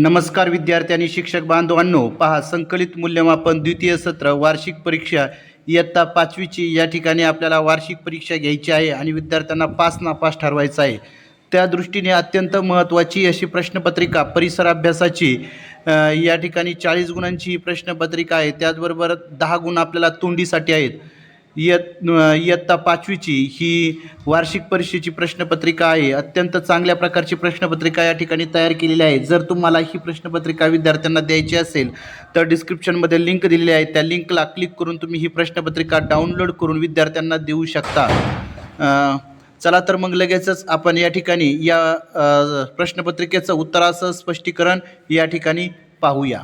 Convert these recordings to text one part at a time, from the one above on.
नमस्कार विद्यार्थी आणि शिक्षक बांधवांनो पहा संकलित मूल्यमापन द्वितीय सत्र वार्षिक परीक्षा इयत्ता पाचवीची या ठिकाणी आपल्याला वार्षिक परीक्षा घ्यायची आहे आणि विद्यार्थ्यांना पास नापास ठरवायचं आहे. त्या दृष्टीने अत्यंत महत्त्वाची अशी प्रश्नपत्रिका परिसर अभ्यासाची या ठिकाणी चाळीस गुणांची ही प्रश्नपत्रिका आहे. त्याचबरोबर दहा गुण आपल्याला तोंडीसाठी आहेत. इयत इयत्ता पाचवीची ही वार्षिक परीक्षेची प्रश्नपत्रिका आहे. अत्यंत चांगल्या प्रकारची प्रश्नपत्रिका या ठिकाणी तयार केलेली आहे. जर तुम्हाला ही प्रश्नपत्रिका विद्यार्थ्यांना द्यायची असेल तर डिस्क्रिप्शनमध्ये लिंक दिलेली आहे. त्या लिंकला क्लिक करून तुम्ही ही प्रश्नपत्रिका डाउनलोड करून विद्यार्थ्यांना देऊ शकता. चला तर मग लगेचच आपण या ठिकाणी या प्रश्नपत्रिकेचं उत्तरासह स्पष्टीकरण या ठिकाणी पाहूया.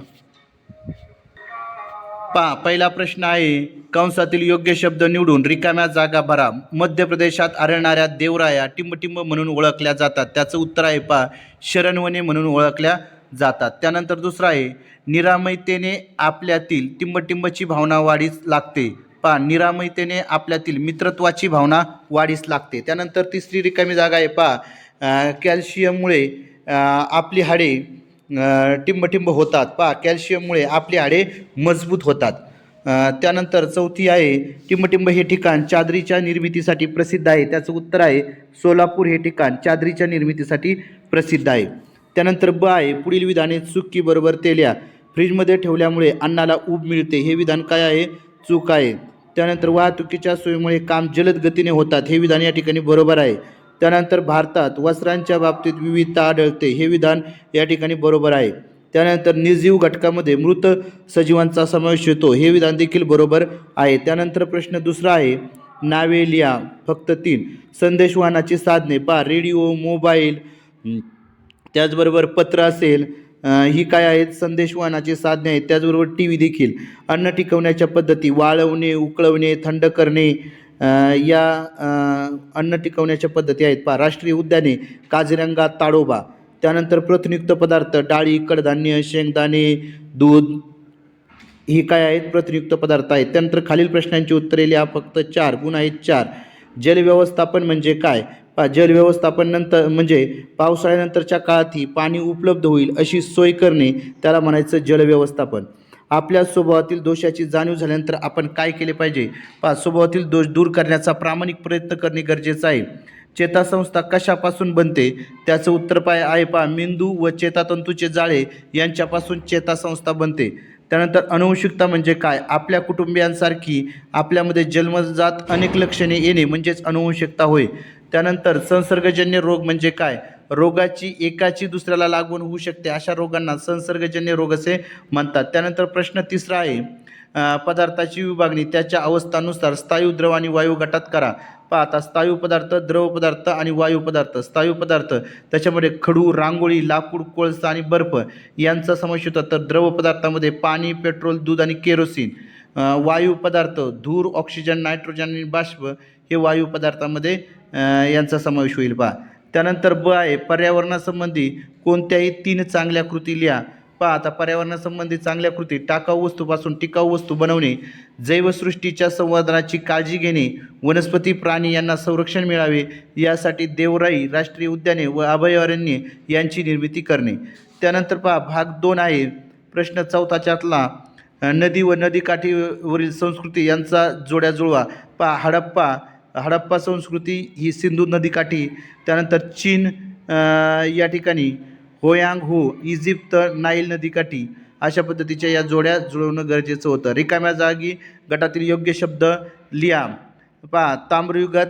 पहा पहिला प्रश्न आहे कंसातील योग्य शब्द निवडून रिकाम्या जागा भरा. मध्य प्रदेशात आढळणाऱ्या देवराया टिंबटिंब म्हणून ओळखल्या जातात. त्याचं उत्तर आहे पहा शरणवने म्हणून ओळखल्या जातात. त्यानंतर दुसरं आहे निरामयतेने आपल्यातील टिंबटिंबची भावना वाढीस लागते. पहा निरामयतेने आपल्यातील मित्रत्वाची भावना वाढीस लागते. त्यानंतर तिसरी रिकामी जागा आहे पहा कॅल्शियममुळे आपली हाडे टिंबटिंब होतात. पहा कॅल्शियममुळे आपली हाडे मजबूत होतात. त्यानंतर चौथी आहे टिंबटिंब हे ठिकाण चादरीच्या निर्मितीसाठी प्रसिद्ध आहे. त्याचं उत्तर आहे सोलापूर हे ठिकाण चादरीच्या निर्मितीसाठी प्रसिद्ध आहे. त्यानंतर ब आहे पुढील विधाने चुकी बरोबर तेल्या. फ्रीजमध्ये ठेवल्यामुळे अन्नाला ऊब मिळते. हे विधान काय आहे? चूक आहे. त्यानंतर वाहतुकीच्या सोयीमुळे काम जलद गतीने होतात. हे विधान या ठिकाणी बरोबर आहे. त्यानंतर भारतात वस्त्रांच्या बाबतीत विविधता आढळते. हे विधान या ठिकाणी बरोबर आहे. त्यानंतर निर्जीव घटकामध्ये मृत सजीवांचा समावेश होतो. हे विधान देखील बरोबर आहे. त्यानंतर प्रश्न दुसरा आहे. नावे लिहा फक्त तीन. संदेशवाहनाची साधने पा रेडिओ मोबाईल त्याचबरोबर पत्र असेल ही काय आहेत? संदेशवाहनाची साधने आहेत. त्याचबरोबर टी व्ही देखील. अन्न टिकवण्याच्या पद्धती वाळवणे उकळवणे थंड करणे या अन्न टिकवण्याच्या पद्धती आहेत. पहा राष्ट्रीय उद्याने काझिरंगा ताडोबा त्यानंतर प्रथिनयुक्त पदार्थ डाळी कडधान्य शेंगदाणे दूध ही काय आहेत? प्रथिनयुक्त पदार्थ आहेत. त्यानंतर खालील प्रश्नांची उत्तरे लिहा. फक्त चार गुण आहेत चार. जलव्यवस्थापन म्हणजे काय? पा जलव्यवस्थापन नंतर म्हणजे पावसाळ्यानंतरच्या काळातही पाणी उपलब्ध होईल अशी सोय करणे त्याला म्हणायचं जलव्यवस्थापन आपल्या स्वभावातील दोषाची जाणीव झाल्यानंतर आपण काय केले पाहिजे? पहा स्वभावातील दोष दूर करण्याचा प्रामाणिक प्रयत्न करणे गरजेचं आहे. चेतासंस्था कशापासून बनते? त्याचं उत्तर पाय आहे पा मेंदू व चेतातंतूचे जाळे यांच्यापासून चेतासंस्था बनते. त्यानंतर अनुवंशिकता म्हणजे काय? आपल्या कुटुंबियांसारखी आपल्यामध्ये जन्मजात अनेक लक्षणे येणे म्हणजेच अनुवंशिकता होय. त्यानंतर संसर्गजन्य रोग म्हणजे काय? रोगाची एकाची दुसऱ्याला लागवण होऊ शकते. अशा रोगांना संसर्गजन्य रोग असे म्हणतात. त्यानंतर प्रश्न तिसरा आहे. पदार्थाची विभागणी त्याच्या अवस्थानुसार स्थायू द्रव आणि वायू गटात करा. पाहता आता स्थायू पदार्थ द्रव पदार्थ आणि वायू पदार्थ. स्थायू पदार्थ त्याच्यामध्ये खडू रांगोळी लाकूड कोळसा आणि बर्फ यांचा समावेश होता. तर द्रव पदार्थामध्ये पाणी पेट्रोल दूध आणि केरोसिन. वायू पदार्थ धूर ऑक्सिजन नायट्रोजन आणि बाष्प हे वायू पदार्थामध्ये यांचा समावेश होईल. पहा. त्यानंतर ब आहे पर्यावरणासंबंधी कोणत्याही तीन चांगल्या कृती लिहा. पहा आता पर्यावरणासंबंधी चांगल्या कृती टाकाऊ वस्तूपासून टिकाऊ वस्तू बनवणे जैवसृष्टीच्या संवर्धनाची काळजी घेणे वनस्पती प्राणी यांना संरक्षण मिळावे यासाठी देवराई राष्ट्रीय उद्याने व अभयारण्ये यांची निर्मिती करणे. त्यानंतर पहा भाग दोन आहे प्रश्न चौथा त्यातला नदी व नदीकाठीवरील संस्कृती यांचा जोड्या जुळवा. पहा हडप्पा हडप्पा संस्कृती ही सिंधू नदीकाठी त्यानंतर चीन या ठिकाणी होयांग हो इजिप्त नाईल नदीकाठी अशा पद्धतीच्या या जोड्या जुळवणं गरजेचं होतं. रिकाम्या जागी गटातील योग्य शब्द लिया पहा ताम्रयुगात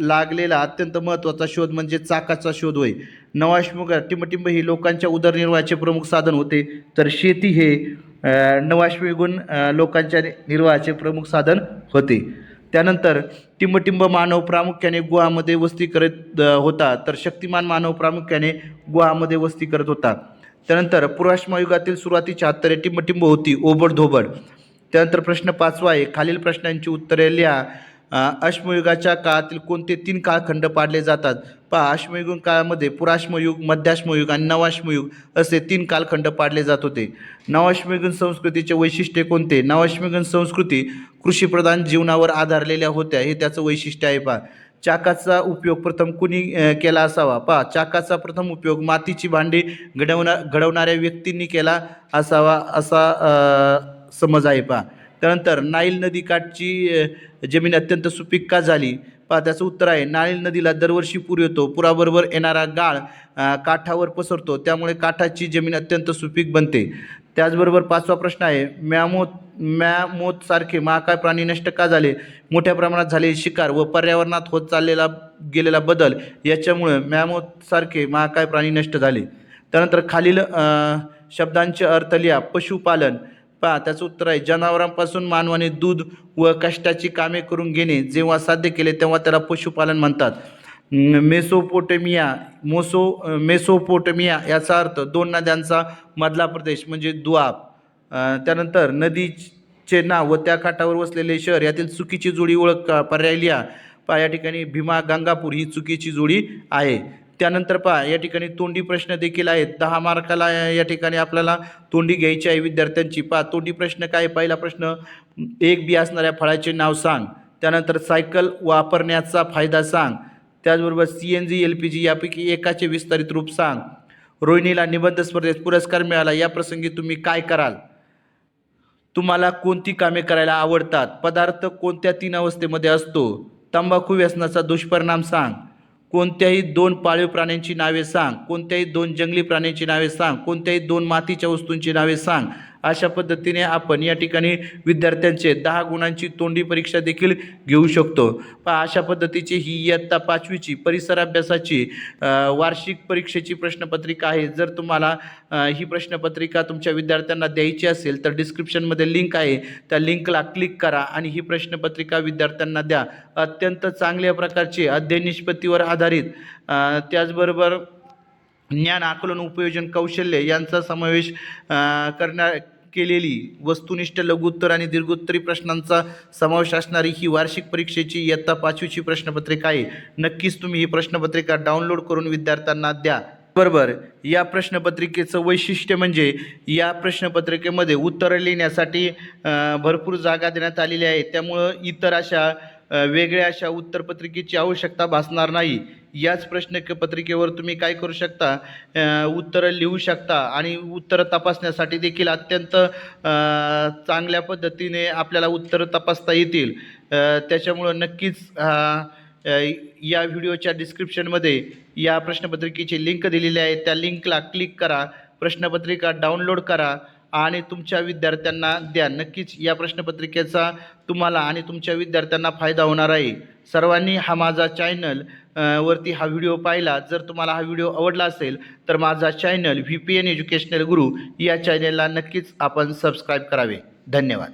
लागलेला अत्यंत महत्त्वाचा शोध म्हणजे चाकाचा शोध होय. नवाश्मुगात टिंबटिंब ही लोकांच्या उदरनिर्वाहाचे प्रमुख साधन होते. तर शेती हे अ, नवाश्मयुगून लोकांच्या निर्वाहाचे प्रमुख साधन होते. त्यानंतर टिंबटिंब मानव प्रामुख्याने गुहामध्ये वस्ती करत होता. तर शक्तिमान मानव प्रामुख्याने गुहामध्ये वस्ती करत होता. त्यानंतर पुराश्मयुगातील सुरुवातीच्या हत्तरे टिंबटिंब होती ओबड धोबड. त्यानंतर प्रश्न पाचवा आहे. खालील प्रश्नांची उत्तरे लिहा. अश्मयुगाच्या काळातील कोणते तीन काळखंड पाडले जातात? पहा अश्मयुग काळामध्ये पुराश्मयुग मध्याश्मयुग आणि नवाश्मयुग असे तीन कालखंड पाडले जात होते. नवाश्मयुगीन संस्कृतीचे वैशिष्ट्य कोणते? नवाश्मयुगीन संस्कृती कृषीप्रधान जीवनावर आधारलेल्या होत्या हे त्याचं वैशिष्ट्य आहे पहा. चाकाचा उपयोग प्रथम कुणी केला असावा? पहा चाकाचा प्रथम उपयोग मातीची भांडी घडवणा घडवणाऱ्या व्यक्तींनी केला असावा असा समज आहे पहा. त्यानंतर नाईल नदीकाठची जमीन अत्यंत सुपीक का झाली? पहा त्याचं उत्तर आहे नाईल नदीला दरवर्षी पूर येतो पुराबरोबर येणारा गाळ काठावर पसरतो त्यामुळे काठाची जमीन अत्यंत सुपीक बनते. त्याचबरोबर पाचवा प्रश्न आहे मॅमोत मॅमोत सारखे महाकाय प्राणी नष्ट का झाले? मोठ्या प्रमाणात झालेली शिकार व पर्यावरणात होत चाललेला गेलेला बदल याच्यामुळे मॅमोतसारखे महाकाय प्राणी नष्ट झाले. त्यानंतर खालील शब्दांचे अर्थ लिहा पशुपालन. पहा त्याचं उत्तर आहे जनावरांपासून मानवाने दूध व कष्टाची कामे करून घेणे. जेव्हा साध्य केले तेव्हा त्याला पशुपालन म्हणतात. मेसोपोटेमिया मोसो मेसोपोटेमिया याचा अर्थ दोन नद्यांचा मधला प्रदेश म्हणजे दुआब. त्यानंतर नदीचे नाव व त्या काठावर वसलेले शहर यातील चुकीची जोडी ओळख अ, पर्याय लिहा. पहा या ठिकाणी भीमा गंगापूर ही चुकीची जोडी आहे. त्यानंतर पहा या ठिकाणी तोंडी प्रश्न देखील आहेत. दहा मार्काला या ठिकाणी आपल्याला तोंडी घ्यायची आहे विद्यार्थ्यांची. पहा तोंडी प्रश्न काय पहिला प्रश्न एक बी असणाऱ्या फळाचे नाव सांग. त्यानंतर सायकल वापरण्याचा फायदा सांग. त्याचबरोबर C N G L P G यापैकी एकाचे विस्तारित रूप सांग. रोहिणीला निबंध स्पर्धेत पुरस्कार मिळाला. या प्रसंगी तुम्ही काय कराल? तुम्हाला कोणती कामे करायला आवडतात? पदार्थ कोणत्या तीन अवस्थेमध्ये असतो? तंबाखू व्यसनाचा दुष्परिणाम सांग. कोणत्याही दोन पाळीव प्राण्यांची नावे सांग. कोणत्याही दोन जंगली प्राण्यांची नावे सांग. कोणत्याही दोन मातीच्या वस्तूंची नावे सांग. अशा पद्धतीने आपण या ठिकाणी विद्यार्थ्यांचे दहा गुणांची तोंडी परीक्षा देखील घेऊ शकतो. पहा अशा पद्धतीची ही इयत्ता पाचवीची परिसर अभ्यासाची वार्षिक परीक्षेची प्रश्नपत्रिका आहे. जर तुम्हाला ही प्रश्नपत्रिका तुमच्या विद्यार्थ्यांना द्यायची असेल तर डिस्क्रिप्शनमध्ये लिंक आहे. त्या लिंकला क्लिक करा आणि ही प्रश्नपत्रिका विद्यार्थ्यांना द्या. अत्यंत चांगल्या प्रकारचे अध्ययन निष्पत्तीवर आधारित त्याचबरोबर ज्ञान आकलन उपयोजन कौशल्य यांचा समावेश करण्या केलेली वस्तुनिष्ठ लघुत्तर आणि दीर्घोत्तरी प्रश्नांचा समावेश असणारी ही वार्षिक परीक्षेची इयत्ता पाचवीची प्रश्नपत्रिका आहे. नक्कीच तुम्ही ही प्रश्नपत्रिका डाउनलोड करून विद्यार्थ्यांना द्या. बरोबर या प्रश्नपत्रिकेचं वैशिष्ट्य म्हणजे या प्रश्नपत्रिकेमध्ये उत्तरं लिहिण्यासाठी भरपूर जागा देण्यात आलेली आहे. त्यामुळं इतर अशा वेगळ्या अशा उत्तरपत्रिकेची आवश्यकता भासणार नाही. याच प्रश्न पत्रिकेवर तुम्ही काय करू शकता? उत्तरं लिहू शकता आणि उत्तरं तपासण्यासाठी देखील अत्यंत चांगल्या पद्धतीने आपल्याला उत्तरं तपासता येतील. त्याच्यामुळं नक्कीच या व्हिडिओच्या डिस्क्रिप्शनमध्ये या प्रश्नपत्रिकेची लिंक दिलेली आहे. त्या लिंकला क्लिक करा. प्रश्नपत्रिका डाउनलोड करा. आणि तुमच्या विद्यार्थ्यांना द्या. नक्कीच या प्रश्नपत्रिकेचा तुम्हाला आणि तुमच्या विद्यार्थ्यांना फायदा होणार आहे. सर्वांनी हा माझा चॅनल वरती हा व्हिडिओ पाहिला. जर तुम्हाला हा व्हिडिओ आवडला असेल तर माझा channel V P N educational Guru या चॅनलला नक्कीच आपण सबस्क्राईब करावे. धन्यवाद.